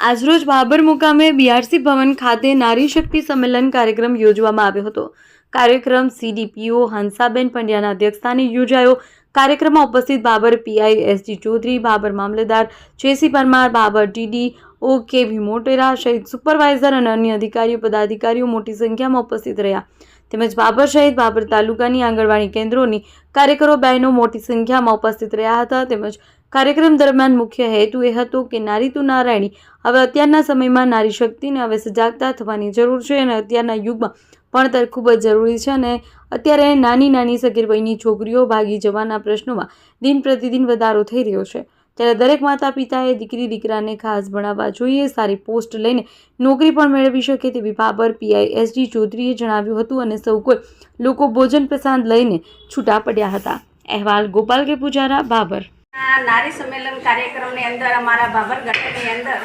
આજરોજ બાબર મુકામે બીઆરસી ભવન ખાતે નારી શક્તિ સંમેલન કાર્યક્રમ યોજવામાં આવ્યો હતો. કાર્યક્રમ સીડીપીઓ હંસાબેન પંડ્યાના અધ્યક્ષસ્થાને યોજાયો. કાર્યક્રમમાં ઉપસ્થિત Babur PI SG Chaudhary, Babur મામલેદાર JC Parmar, Babra DDO K V Motera સહિત સુપરવાઇઝર અને અન્ય અધિકારીઓ, પદાધિકારીઓ મોટી સંખ્યામાં ઉપસ્થિત રહ્યા. તેમજ બાબર સહિત બાબર તાલુકાની આંગણવાડી કેન્દ્રોની કાર્યકરો બહેનો મોટી સંખ્યામાં ઉપસ્થિત રહ્યા હતા. તેમજ કાર્યક્રમ દરમિયાન મુખ્ય હેતુ એ હતો કે નારી તું નારાયણી. હવે અત્યારના સમયમાં નારી શક્તિને હવે સજાગતા થવાની જરૂર છે અને અત્યારના યુગમાં ભણતર ખૂબ જ જરૂરી છે અને અત્યારે નાની નાની સગીર વયની છોકરીઓ ભાગી જવાના પ્રશ્નોમાં દિન પ્રતિદિન વધારો થઈ રહ્યો છે. ત્યારે દરેક માતા પિતાએ દીકરી, દીકરાને ખાસ ભણાવવા જોઈએ, સારી પોસ્ટ લઈને નોકરી પણ મેળવી શકે તેવી બાબર પીઆઈ એસજી ચૌધરીએ જણાવ્યું હતું અને સૌ કોઈ લોકો ભોજન પ્રસાદ લઈને છૂટા પડ્યા હતા. અહેવાલ ગોપાલ કે પૂજારા બાબર. નારી સંમેલન કાર્યક્રમની અંદર, અમારા બાબર ગઢની અંદર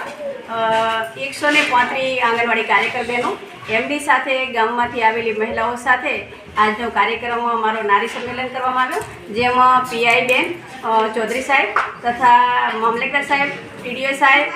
એકસો ને પાંત્રીસ આંગણવાડી કાર્યકર બહેનો એમડી સાથે ગામમાંથી આવેલી મહિલાઓ સાથે આજનો કાર્યક્રમ અમારો નારી સંમેલન કરવામાં આવ્યો, જેમાં પીઆઈ બેન ચૌધરી સાહેબ તથા મામલેદાર સાહેબ, ટીડીઓ સાહેબ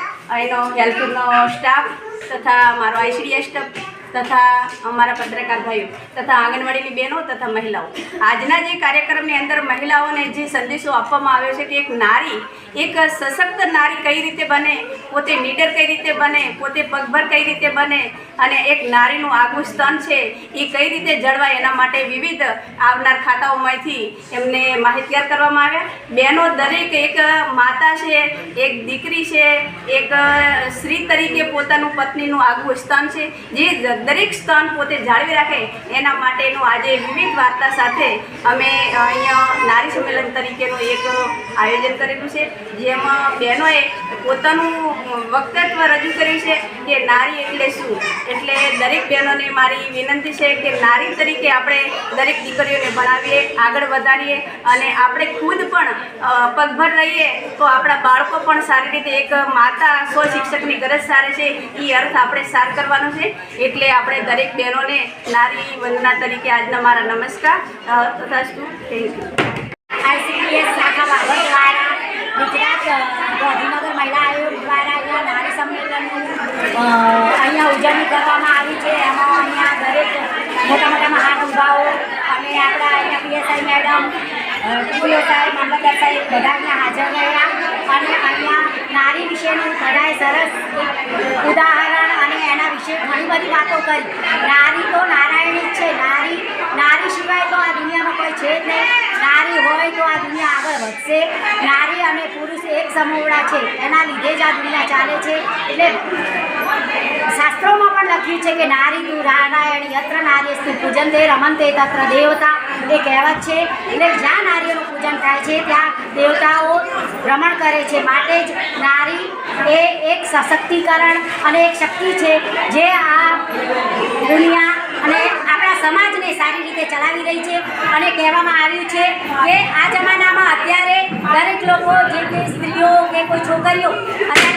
એનો હેલ્પનો સ્ટાફ તથા મારો આઈસીડીએસ સ્ટાફ તથા અમારા પત્રકાર ભાઈઓ, તથા આંગણવાડીની બહેનો, તથા મહિલાઓ. આજના જે કાર્યક્રમની અંદર મહિલાઓને જે સંદેશો આપવામાં આવ્યો છે કે એક નારી, એક સશક્ત નારી કઈ રીતે બને, પોતે નીડર કઈ રીતે બને, પોતે પગભર કઈ રીતે બને, અને એક નારીનું આગવું સ્તન છે, એ કઈ રીતે જળવાય એના માટે વિવિધ આવનાર ખાતાઓમાંથી એમને માહિતગાર કરવામાં આવ્યા. બહેનો દરેક એક માતા છે, એક દીકરી છે, એક સ્ત્રી તરીકે પોતાનું પત્નીનું આગવું સ્તન છે. જે દરેક સ્તન પોતે જાળવી રાખે એના માટેનું આજે વિવિધ વાર્તા સાથે અમે અહીંયા નારી સંમેલન તરીકેનું એક આયોજન કરેલું છે, જેમાં બહેનોએ પોતાનું વક્તત્વ રજૂ કર્યું છે કે નારી એટલે શું? એટલે દરેક બહેનોને મારી વિનંતી છે કે નારી તરીકે આપણે દરેક દીકરીઓને ભણાવીએ, આગળ વધારીએ અને આપણે ખુદ પણ પગભર રહીએ તો આપણા બાળકો પણ સારી રીતે એક માતા સ્વશિક્ષકની ગરજ સારે છે એ અર્થ આપણે સાર કરવાનો છે. એટલે આપણે દરેક બહેનોને નારી વંદના તરીકે આજના મારા નમસ્કાર. તથાસ્તુ થેન્ક યુ આઈસીડીએસ શાખા ગુજરાત ગાંધીનગર મહિલા આયોગ દ્વારા અહીંયા નારી સંમેલનનું અહીંયા ઉજવણી કરવામાં આવી છે. એમાં અહીંયા દરેક મોટા મોટા મહાનુભાવો અને આપણા અહીંયા પીએસઆઈ મેડમ ટીડીઓ સાહેબ, મામલતદાર સાહેબ બધા હાજર રહ્યા. અને અહીંયા નારી વિશેનું બધાએ સરસ ઉદાહરણ વિશે ઘણી બધી વાતો કરી. નારી તો નારાયણી જ છે. નારી નારી સિવાય તો આ દુનિયામાં કોઈ છે જ નહીં. નારી હોય તો આ દુનિયા આગળ વધશે. નારી અને પુરુષ એક સમોવડા છે. એના લીધે જ આ દુનિયા ચાલે છે. એટલે શાસ્ત્રોમાં પણ લખ્યું છે કે નારી તું નારાયણી યત્ર નારીસ્તુ પૂજન તે રમન તે તત્ર દેવતા. એ કહેવત છે. એટલે જ્યાં નારીઓનું પૂજન થાય છે, ત્યાં દેવતાઓ ભ્રમણ કરે છે. માટે જ નારી એ એક સશક્તિકરણ અને એક શક્તિ છે જે આ દુનિયા અને આપણા સમાજને સારી રીતે ચલાવી રહી છે અને કહેવામાં આવ્યું છે કે આ જમાનામાં અત્યારે દરેક લોકો, જે કે સ્ત્રીઓ કે કોઈ છોકરીઓ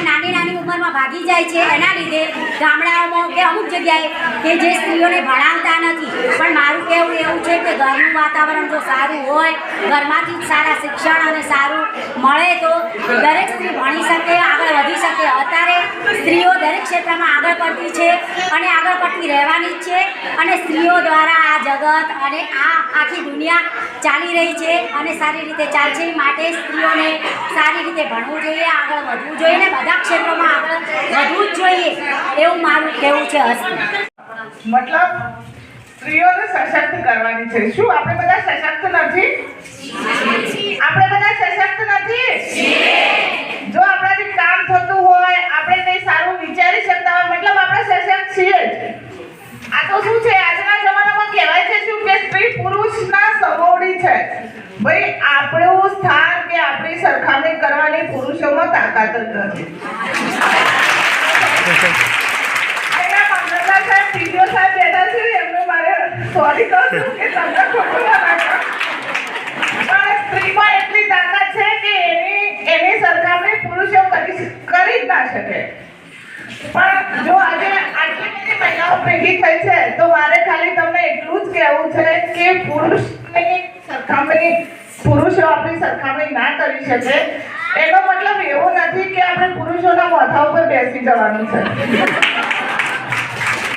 નાની નાની ઉંમરમાં ભાગી જાય છે. એના લીધે ગામડાઓમાં કે અમુક જગ્યાએ કે જે સ્ત્રીઓને ભણાવતા નથી. પણ મારું કહેવું એવું છે કે ઘરનું વાતાવરણ જો સારું હોય, ઘરમાંથી સારા શિક્ષણ અને સારું મળે તો દરેક સ્ત્રી ભણી શકે, આગળ વધી શકે. અત્યારે સ્ત્રીઓ દરેક ક્ષેત્રમાં આગળ પડતી છે અને આગળ પડતી રહેવાની જ છે અને સ્ત્રીઓ દ્વારા જગત અને આ આખી દુનિયા ચાલી રહી છે અને સારી રીતે ચાલશે માટે સ્ત્રીઓને સારી રીતે ભણવું જોઈએ આગળ વધવું જોઈએ ને બધા ક્ષેત્રોમાં આગળ વધવું જ જોઈએ એવું મારું કહેવું છે હસ્તી. મતલબ સ્ત્રીઓને સશક્ત કરવાની છે. શું? આપણે બધા સશક્ત નથી? આપણે બધા સશક્ત નથી જો આપણાથી કામ થતું હોય આપણે કંઈ સારું વિચારી શકતા હોય મતલબ આપણે સશક્ત છીએ જ આ તો શું છે આજના જમાનામાં કહેવાય છે શું કે સ્ત્રી પુરુષના સમોવડી છે ભાઈ આપણું સ્થાન કે આપણી સરખામણી કરવાની પુરુષોમાં તાકાત જ નથી. સાહેબ બેઠા છે, એમને મારે સોરી કહું છું કે તમને ખોટું ના શકે. પણ જો આજે આટલી બધી મહિલાઓ ભેગી થઈ છે, તો મારે ખાલી તમને એટલું જ કહેવું છે કે પુરુષની સરખામણી પુરુષો આપણી સરખામણી ના કરી શકે. એનો મતલબ એવો નથી કે આપણે પુરુષોના માથા ઉપર બેસી જવાનું છે.